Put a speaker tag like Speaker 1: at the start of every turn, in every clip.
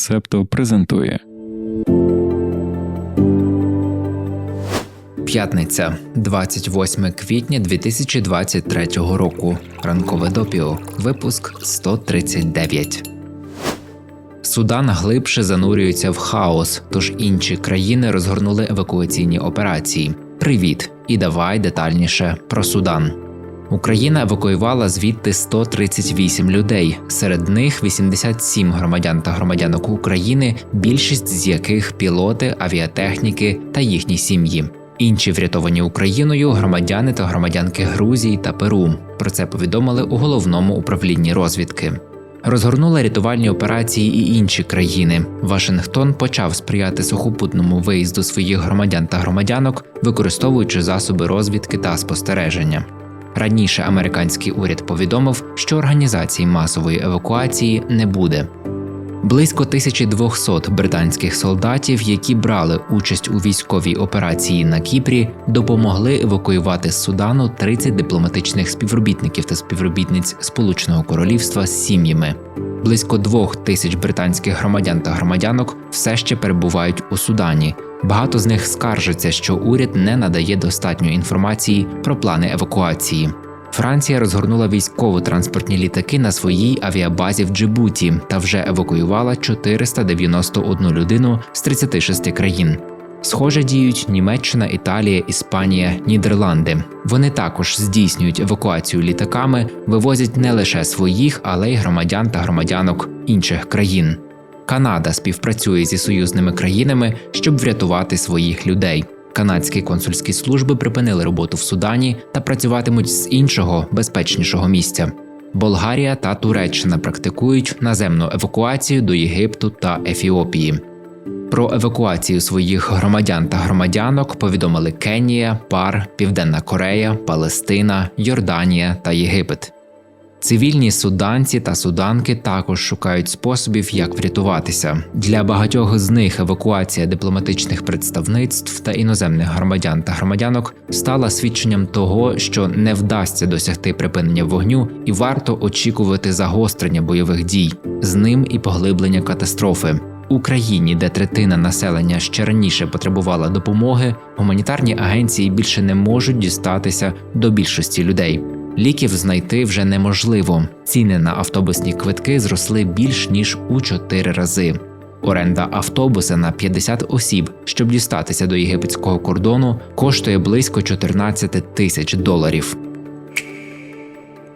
Speaker 1: Септо презентує
Speaker 2: П'ятниця, 28 квітня 2023 року. Ранкове допіо. Випуск 139. Судан глибше занурюється в хаос, тож інші країни розгорнули евакуаційні операції. Привіт! І давай детальніше про Судан. Україна евакуювала звідти 138 людей, серед них 87 громадян та громадянок України, більшість з яких пілоти, авіатехніки та їхні сім'ї. Інші врятовані Україною громадяни та громадянки Грузії та Перу. Про це повідомили у головному управлінні розвідки. Розгорнули рятувальні операції і інші країни. Вашингтон почав сприяти сухопутному виїзду своїх громадян та громадянок, використовуючи засоби розвідки та спостереження. Раніше американський уряд повідомив, що організації масової евакуації не буде. Близько 1200 британських солдатів, які брали участь у військовій операції на Кіпрі, допомогли евакуювати з Судану 30 дипломатичних співробітників та співробітниць Сполученого Королівства з сім'ями. Близько двох тисяч британських громадян та громадянок все ще перебувають у Судані. Багато з них скаржаться, що уряд не надає достатньо інформації про плани евакуації. Франція розгорнула військово-транспортні літаки на своїй авіабазі в Джибуті та вже евакуювала 491 людину з 36 країн. Схоже діють Німеччина, Італія, Іспанія, Нідерланди. Вони також здійснюють евакуацію літаками, вивозять не лише своїх, але й громадян та громадянок інших країн. Канада співпрацює зі союзними країнами, щоб врятувати своїх людей. Канадські консульські служби припинили роботу в Судані та працюватимуть з іншого безпечнішого місця. Болгарія та Туреччина практикують наземну евакуацію до Єгипту та Ефіопії. Про евакуацію своїх громадян та громадянок повідомили Кенія, Пар, Південна Корея, Палестина, Йорданія та Єгипет. Цивільні суданці та суданки також шукають способів, як врятуватися. Для багатьох з них евакуація дипломатичних представництв та іноземних громадян та громадянок стала свідченням того, що не вдасться досягти припинення вогню, і варто очікувати загострення бойових дій, з ним і поглиблення катастрофи. Україні, де третина населення ще раніше потребувала допомоги, гуманітарні агенції більше не можуть дістатися до більшості людей. Ліків знайти вже неможливо. Ціни на автобусні квитки зросли більш ніж у 4 рази. Оренда автобуса на 50 осіб, щоб дістатися до єгипетського кордону, коштує близько 14 тисяч доларів.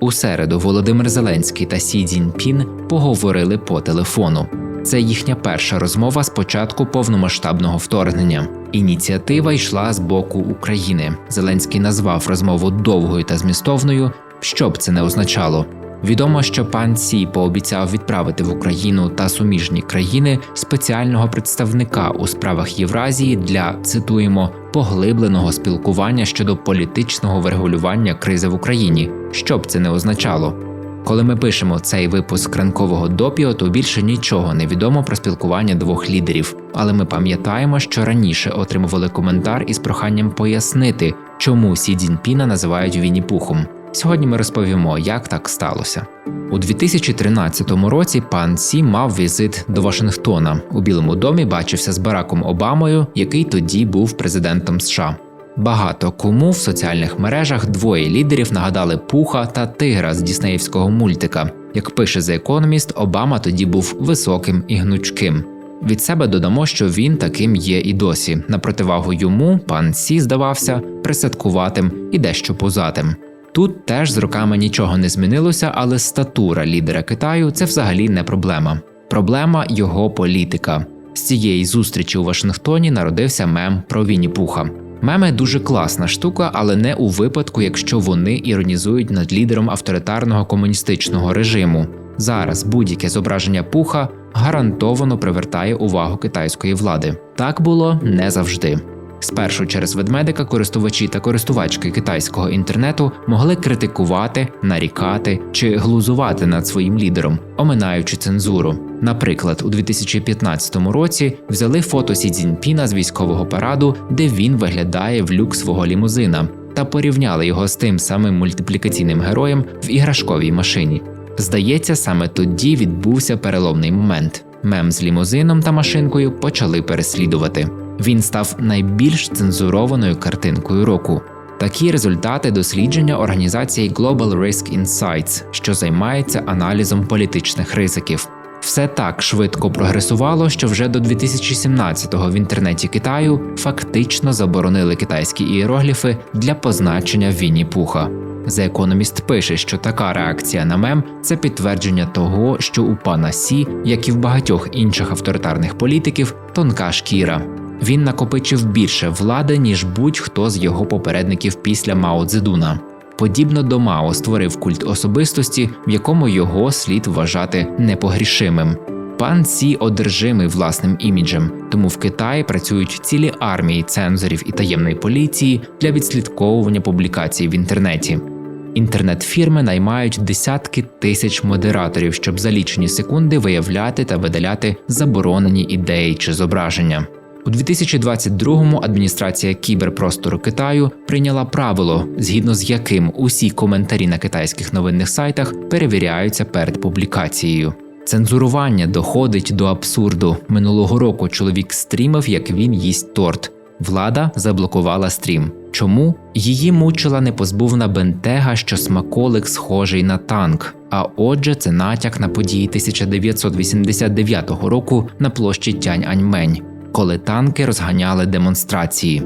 Speaker 2: У середу Володимир Зеленський та Сі Цзіньпін поговорили по телефону. Це їхня перша розмова з початку повномасштабного вторгнення. Ініціатива йшла з боку України. Зеленський назвав розмову довгою та змістовною. Що б це не означало? Відомо, що пан Сі пообіцяв відправити в Україну та суміжні країни спеціального представника у справах Євразії для цитуємо поглибленого спілкування щодо політичного врегулювання кризи в Україні. Що б це не означало? Коли ми пишемо цей випуск ранкового допіо, то більше нічого не відомо про спілкування двох лідерів. Але ми пам'ятаємо, що раніше отримували коментар із проханням пояснити, чому Сі Цзіньпіна називають Вінні-Пухом. Сьогодні ми розповімо, як так сталося. У 2013 році пан Сі мав візит до Вашингтона. У Білому домі бачився з Бараком Обамою, який тоді був президентом США. Багато кому в соціальних мережах двоє лідерів нагадали пуха та тигра з діснеївського мультика. Як пише The Economist, Обама тоді був високим і гнучким. Від себе додамо, що він таким є і досі. На противагу йому пан Сі здавався присадкуватим і дещо позатим. Тут теж з роками нічого не змінилося, але статура лідера Китаю це взагалі не проблема. Проблема його політика. З цієї зустрічі у Вашингтоні народився мем про Вінні Пуха. Меми дуже класна штука, але не у випадку, якщо вони іронізують над лідером авторитарного комуністичного режиму. Зараз будь-яке зображення пуха гарантовано привертає увагу китайської влади. Так було не завжди. Спершу через ведмедика користувачі та користувачки китайського інтернету могли критикувати, нарікати чи глузувати над своїм лідером, оминаючи цензуру. Наприклад, у 2015 році взяли фото Сі Цзіньпіна з військового параду, де він виглядає в люк свого лімузина, та порівняли його з тим самим мультиплікаційним героєм в іграшковій машині. Здається, саме тоді відбувся переломний момент. Мем з лімузином та машинкою почали переслідувати. Він став найбільш цензурованою картинкою року. Такі результати дослідження організації Global Risk Insights, що займається аналізом політичних ризиків. Все так швидко прогресувало, що вже до 2017-го в інтернеті Китаю фактично заборонили китайські ієрогліфи для позначення Вінні Пуха. The Economist пише, що така реакція на мем це підтвердження того, що у пана Сі, як і в багатьох інших авторитарних політиків, тонка шкіра. Він накопичив більше влади, ніж будь-хто з його попередників після Мао Цзедуна. Подібно до Мао створив культ особистості, в якому його слід вважати непогрішимим. Пан Сі одержимий власним іміджем, тому в Китаї працюють цілі армії цензорів і таємної поліції для відслідковування публікацій в інтернеті. Інтернет-фірми наймають десятки тисяч модераторів, щоб за лічені секунди виявляти та видаляти заборонені ідеї чи зображення. У 2022-му адміністрація кіберпростору Китаю прийняла правило, згідно з яким усі коментарі на китайських новинних сайтах перевіряються перед публікацією. Цензурування доходить до абсурду. Минулого року чоловік стрімив, як він їсть торт. Влада заблокувала стрім. Чому її мучила непозбувна бентега, що смаколик схожий на танк? А отже, це натяк на події 1989 року на площі Тянь-Аньмень, коли танки розганяли демонстрації.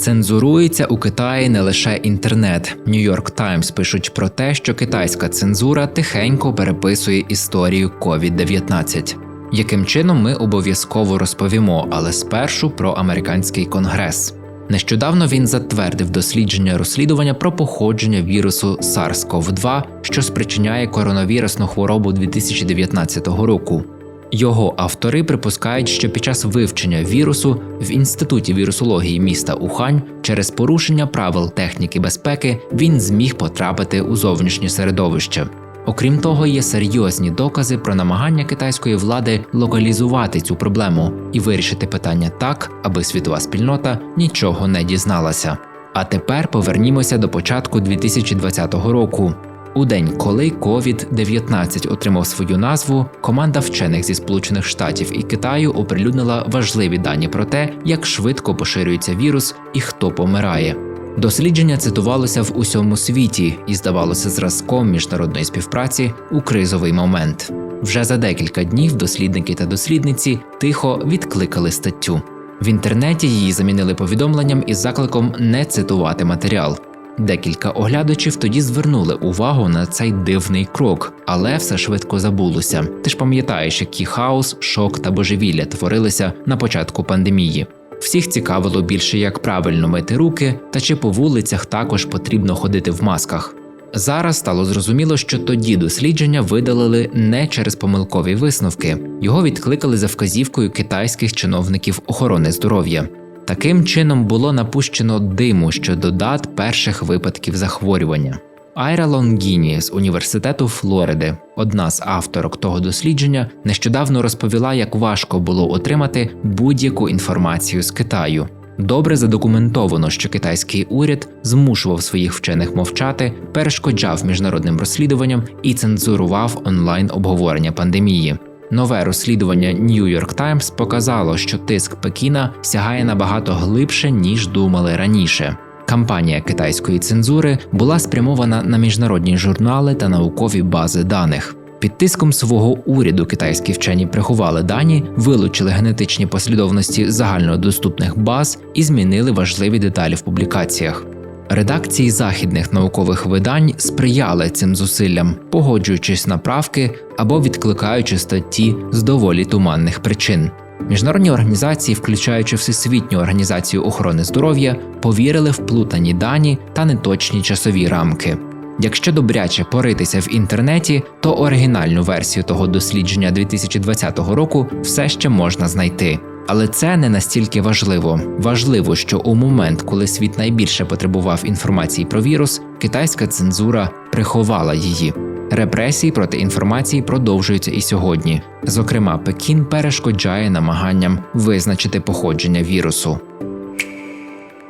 Speaker 2: Цензурується у Китаї не лише інтернет. Нью-Йорк Таймс пишуть про те, що китайська цензура тихенько переписує історію COVID-19. Яким чином ми обов'язково розповімо, але спершу про американський конгрес. Нещодавно він затвердив дослідження розслідування про походження вірусу SARS-CoV-2, що спричиняє коронавірусну хворобу 2019 року. Його автори припускають, що під час вивчення вірусу в інституті вірусології міста Ухань через порушення правил техніки безпеки він зміг потрапити у зовнішнє середовище. Окрім того, є серйозні докази про намагання китайської влади локалізувати цю проблему і вирішити питання так, аби світова спільнота нічого не дізналася. А тепер повернімося до початку 2020 року. У день, коли COVID-19 отримав свою назву, команда вчених зі Сполучених Штатів і Китаю оприлюднила важливі дані про те, як швидко поширюється вірус і хто помирає. Дослідження цитувалося в усьому світі і здавалося зразком міжнародної співпраці у кризовий момент. Вже за декілька днів дослідники та дослідниці тихо відкликали статтю. В інтернеті її замінили повідомленням із закликом не цитувати матеріал. Декілька оглядачів тоді звернули увагу на цей дивний крок, але все швидко забулося. Ти ж пам'ятаєш, який хаос, шок та божевілля творилися на початку пандемії. Всіх цікавило більше, як правильно мити руки, та чи по вулицях також потрібно ходити в масках. Зараз стало зрозуміло, що тоді дослідження видалили не через помилкові висновки, його відкликали за вказівкою китайських чиновників охорони здоров'я. Таким чином було напущено диму щодо дат перших випадків захворювання. Айра Лонгіні з університету Флориди, одна з авторок того дослідження, нещодавно розповіла, як важко було отримати будь-яку інформацію з Китаю. Добре задокументовано, що китайський уряд змушував своїх вчених мовчати, перешкоджав міжнародним розслідуванням і цензурував онлайн обговорення пандемії. Нове розслідування New York Times показало, що тиск Пекіна сягає набагато глибше ніж думали раніше. Кампанія китайської цензури була спрямована на міжнародні журнали та наукові бази даних. Під тиском свого уряду китайські вчені приховали дані, вилучили генетичні послідовності загальнодоступних баз і змінили важливі деталі в публікаціях. Редакції західних наукових видань сприяли цим зусиллям, погоджуючись на правки або відкликаючи статті з доволі туманних причин. Міжнародні організації, включаючи Всесвітню організацію охорони здоров'я, повірили в плутані дані та неточні часові рамки. Якщо добряче поритися в інтернеті, то оригінальну версію того дослідження 2020 року все ще можна знайти. Але це не настільки важливо. Важливо, що у момент, коли світ найбільше потребував інформації про вірус, китайська цензура приховала її. Репресії проти інформації продовжуються і сьогодні. Зокрема, Пекін перешкоджає намаганням визначити походження вірусу.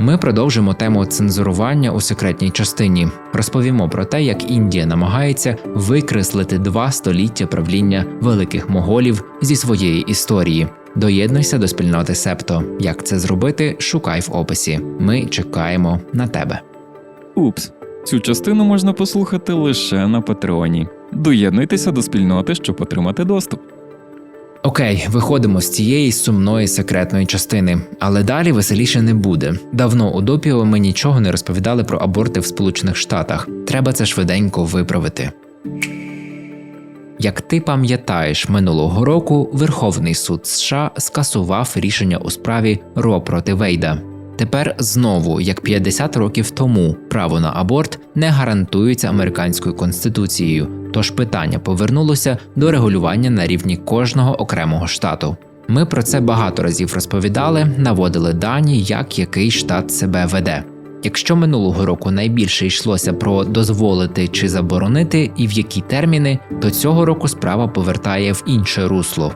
Speaker 2: Ми продовжимо тему цензурування у секретній частині. Розповімо про те, як Індія намагається викреслити два століття правління великих моголів зі своєї історії. Доєднуйся до спільноти Септо. Як це зробити? Шукай в описі. Ми чекаємо на тебе.
Speaker 1: Упс, цю частину можна послухати лише на Патреоні. Доєднуйтеся до спільноти, щоб отримати доступ.
Speaker 2: Окей, виходимо з цієї сумної секретної частини, але далі веселіше не буде. Давно у допіо ми нічого не розповідали про аборти в Сполучених Штатах. Треба це швиденько виправити. Як ти пам'ятаєш, минулого року Верховний суд США скасував рішення у справі Ро проти Вейда. Тепер знову, як 50 років тому, право на аборт не гарантується американською конституцією, тож питання повернулося до регулювання на рівні кожного окремого штату. Ми про це багато разів розповідали, наводили дані, як який штат себе веде. Якщо минулого року найбільше йшлося про дозволити чи заборонити і в які терміни, то цього року справа повертає в інше русло.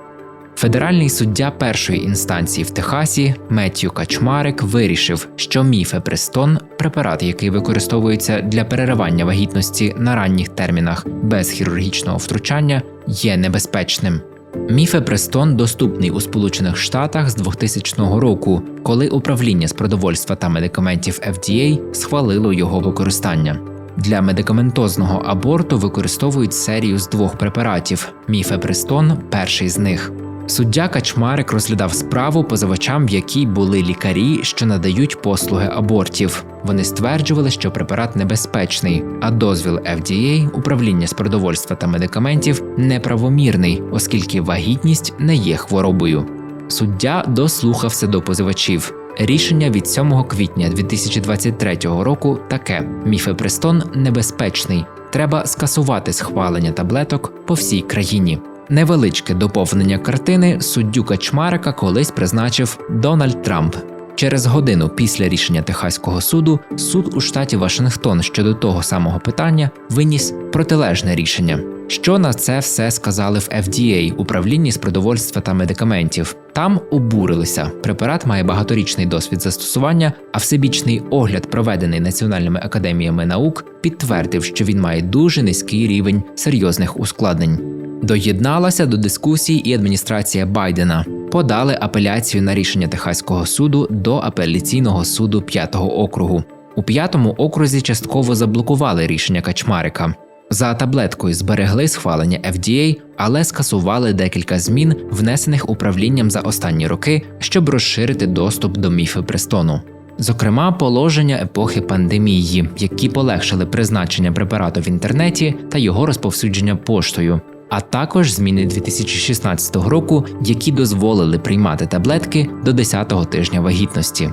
Speaker 2: Федеральний суддя першої інстанції в Техасі Меттью Качмарик вирішив, що міфепрестон – препарат, який використовується для переривання вагітності на ранніх термінах без хірургічного втручання, є небезпечним. Міфепрестон доступний у Сполучених Штатах з 2000 року, коли управління з продовольства та медикаментів FDA схвалило його використання. Для медикаментозного аборту використовують серію з двох препаратів. Міфепрестон перший з них. Суддя Качмарик розглядав справу позивачам, в якій були лікарі, що надають послуги абортів. Вони стверджували, що препарат небезпечний, а дозвіл FDA, управління з продовольства та медикаментів, неправомірний, оскільки вагітність не є хворобою. Суддя дослухався до позивачів. Рішення від 7 квітня 2023 року таке: міфепрестон небезпечний. Треба скасувати схвалення таблеток по всій країні. Невеличке доповнення картини суддю Качмарика колись призначив Дональд Трамп. Через годину після рішення Техаського суду суд у штаті Вашингтон щодо того самого питання виніс протилежне рішення. Що на це все сказали в FDA, управлінні з продовольства та медикаментів. Там обурилися. Препарат має багаторічний досвід застосування, а всебічний огляд, проведений національними академіями наук, підтвердив, що він має дуже низький рівень серйозних ускладнень. Доєдналася до дискусії і адміністрація Байдена. Подали апеляцію на рішення Техаського суду до апеляційного суду 5-го округу. У 5-му окрузі частково заблокували рішення Качмарика. За таблеткою зберегли схвалення FDA, але скасували декілька змін, внесених управлінням за останні роки, щоб розширити доступ до міфепрестону. Зокрема, положення епохи пандемії, які полегшили призначення препарату в інтернеті та його розповсюдження поштою, а також зміни 2016 року, які дозволили приймати таблетки до 10-го тижня вагітності.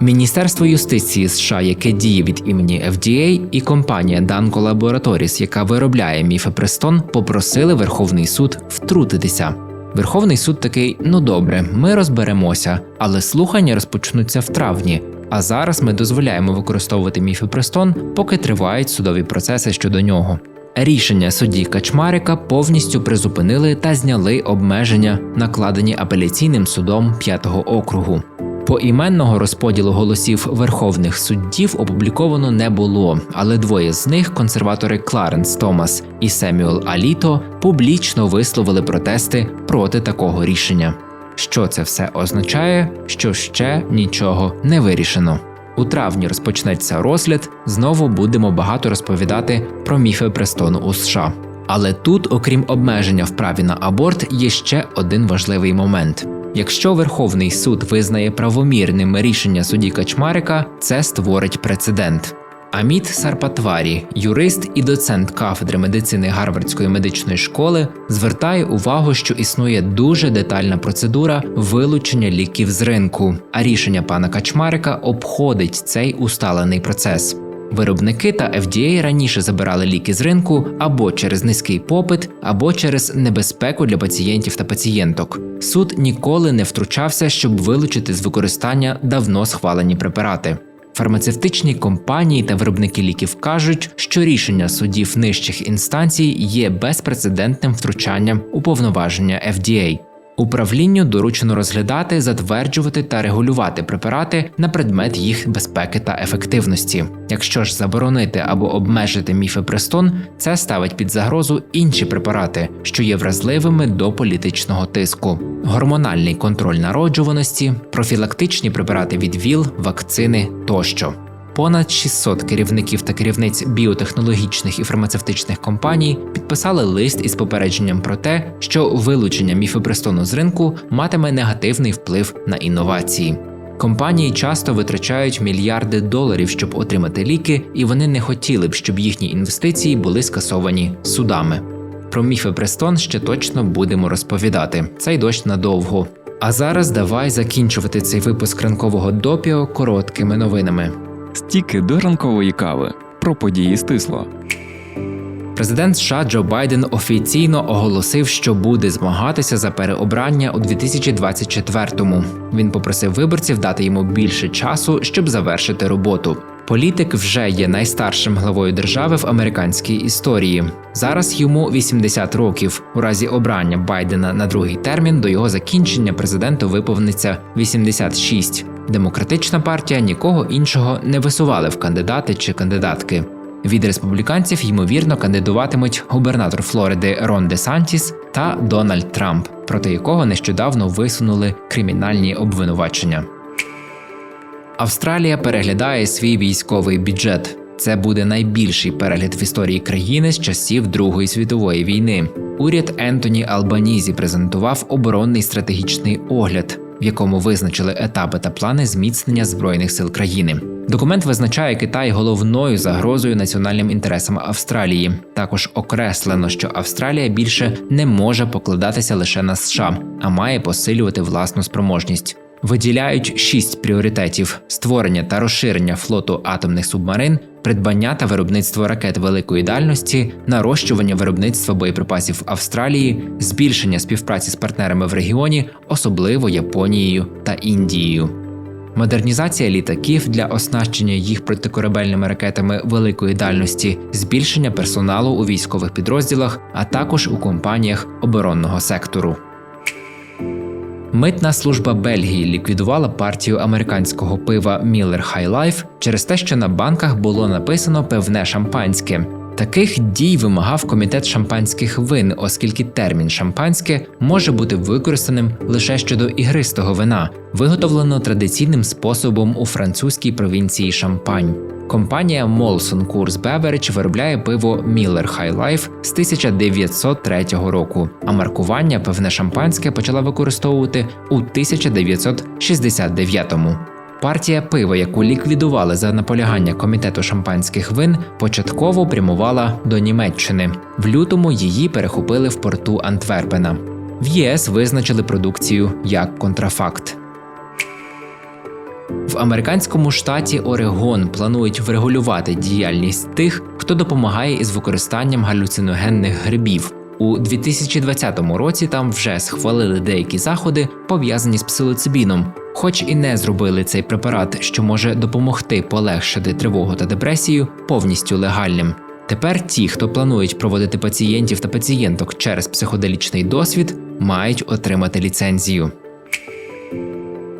Speaker 2: Міністерство юстиції США, яке діє від імені FDA, і компанія Danco Laboratories, яка виробляє міфепрестон, попросили Верховний суд втрутитися. Верховний суд такий: ну добре, ми розберемося, але слухання розпочнуться в травні. А зараз ми дозволяємо використовувати міфепрестон, поки тривають судові процеси щодо нього. Рішення судді Качмарика повністю призупинили та зняли обмеження, накладені апеляційним судом 5-го округу. Поіменного розподілу голосів верховних суддів опубліковано не було, але двоє з них, консерватори Кларенс Томас і Семюел Аліто, публічно висловили протести проти такого рішення. Що це все означає, що ще нічого не вирішено. У травні розпочнеться розгляд. Знову будемо багато розповідати про міфи престону у США. Але тут, окрім обмеження в праві на аборт, є ще один важливий момент. Якщо Верховний суд визнає правомірним рішення судді Качмарика, це створить прецедент. Аміт Сарпатварі, юрист і доцент кафедри медицини Гарвардської медичної школи, звертає увагу, що існує дуже детальна процедура вилучення ліків з ринку, а рішення пана Качмарика обходить цей усталений процес. Виробники та FDA раніше забирали ліки з ринку або через низький попит, або через небезпеку для пацієнтів та пацієнток. Суд ніколи не втручався, щоб вилучити з використання давно схвалені препарати. Фармацевтичні компанії та виробники ліків кажуть, що рішення судів нижчих інстанцій є безпрецедентним втручанням у повноваження FDA. Управлінню доручено розглядати, затверджувати та регулювати препарати на предмет їх безпеки та ефективності. Якщо ж заборонити або обмежити міфепрестон, це ставить під загрозу інші препарати, що є вразливими до політичного тиску, гормональний контроль народжуваності, профілактичні препарати від ВІЛ, вакцини тощо. Понад 600 керівників та керівниць біотехнологічних і фармацевтичних компаній підписали лист із попередженням про те, що вилучення міфепрестону з ринку матиме негативний вплив на інновації. Компанії часто витрачають мільярди доларів, щоб отримати ліки, і вони не хотіли б, щоб їхні інвестиції були скасовані судами. Про міфепрестон ще точно будемо розповідати. Цей дощ надовго. А зараз давай закінчувати цей випуск ранкового допіо короткими новинами.
Speaker 1: Стіки до ранкової кави. Про події стисло.
Speaker 2: Президент США Джо Байден офіційно оголосив, що буде змагатися за переобрання у 2024-му. Він попросив виборців дати йому більше часу, щоб завершити роботу. Політик вже є найстаршим главою держави в американській історії. Зараз йому 80 років. У разі обрання Байдена на другий термін до його закінчення президенту виповниться 86. Демократична партія нікого іншого не висували в кандидати чи кандидатки. Від республіканців ймовірно кандидуватимуть губернатор Флориди Рон Де Сантіс та Дональд Трамп, проти якого нещодавно висунули кримінальні обвинувачення. Австралія переглядає свій військовий бюджет. Це буде найбільший перегляд в історії країни з часів Другої світової війни. Уряд Ентоні Албанізі презентував оборонний стратегічний огляд, в якому визначили етапи та плани зміцнення збройних сил країни. Документ визначає Китай головною загрозою національним інтересам Австралії. Також окреслено, що Австралія більше не може покладатися лише на США, а має посилювати власну спроможність. Виділяють шість пріоритетів: створення та розширення флоту атомних субмарин, придбання та виробництво ракет великої дальності, нарощування виробництва боєприпасів Австралії, збільшення співпраці з партнерами в регіоні, особливо Японією та Індією. Модернізація літаків для оснащення їх протикорабельними ракетами великої дальності, збільшення персоналу у військових підрозділах, а також у компаніях оборонного сектору. Митна служба Бельгії ліквідувала партію американського пива Miller High Life через те, що на банках було написано певне шампанське. Таких дій вимагав комітет шампанських вин, оскільки термін шампанське може бути використаним лише щодо ігристого вина, виготовленого традиційним способом у французькій провінції Шампань. Компанія Molson Coors Beverage виробляє пиво Miller High Life з 1903 року, а маркування певне шампанське почала використовувати у 1969-му. Партія пива, яку ліквідували за наполягання комітету шампанських вин, початково прямувала до Німеччини. В лютому її перехопили в порту Антверпена. В ЄС визначили продукцію як контрафакт. В американському штаті Орегон планують врегулювати діяльність тих, хто допомагає із використанням галюциногенних грибів. У 2020 році там вже схвалили деякі заходи, пов'язані з псилоцибіном, хоч і не зробили цей препарат, що може допомогти полегшити тривогу та депресію, повністю легальним. Тепер ті, хто планують проводити пацієнтів та пацієнток через психоделічний досвід, мають отримати ліцензію.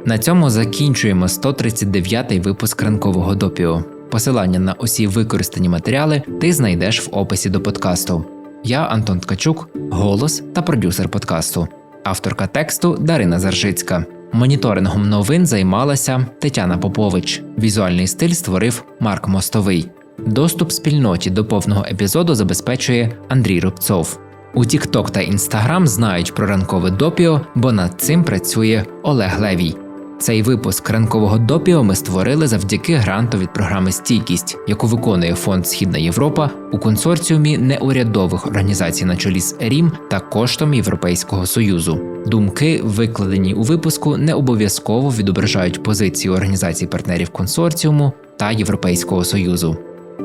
Speaker 2: На цьому закінчуємо 139-й випуск ранкового допіо. Посилання на усі використані матеріали ти знайдеш в описі до подкасту. Я Антон Ткачук, голос та продюсер подкасту, авторка тексту Дарина Заржицька. Моніторингом новин займалася Тетяна Попович. Візуальний стиль створив Марк Мостовий. Доступ спільноті до повного епізоду забезпечує Андрій Рубцов. У TikTok та Instagram знають про ранкове допіо, бо над цим працює Олег Левій. Цей випуск ранкового допіо ми створили завдяки гранту від програми Стійкість, яку виконує фонд Східна Європа у консорціумі неурядових організацій на чолі з РІМ та коштом Європейського союзу. Думки, викладені у випуску, не обов'язково відображають позиції організацій партнерів консорціуму та Європейського союзу.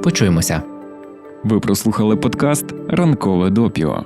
Speaker 2: Почуємося.
Speaker 1: Ви прослухали подкаст Ранкове допіо.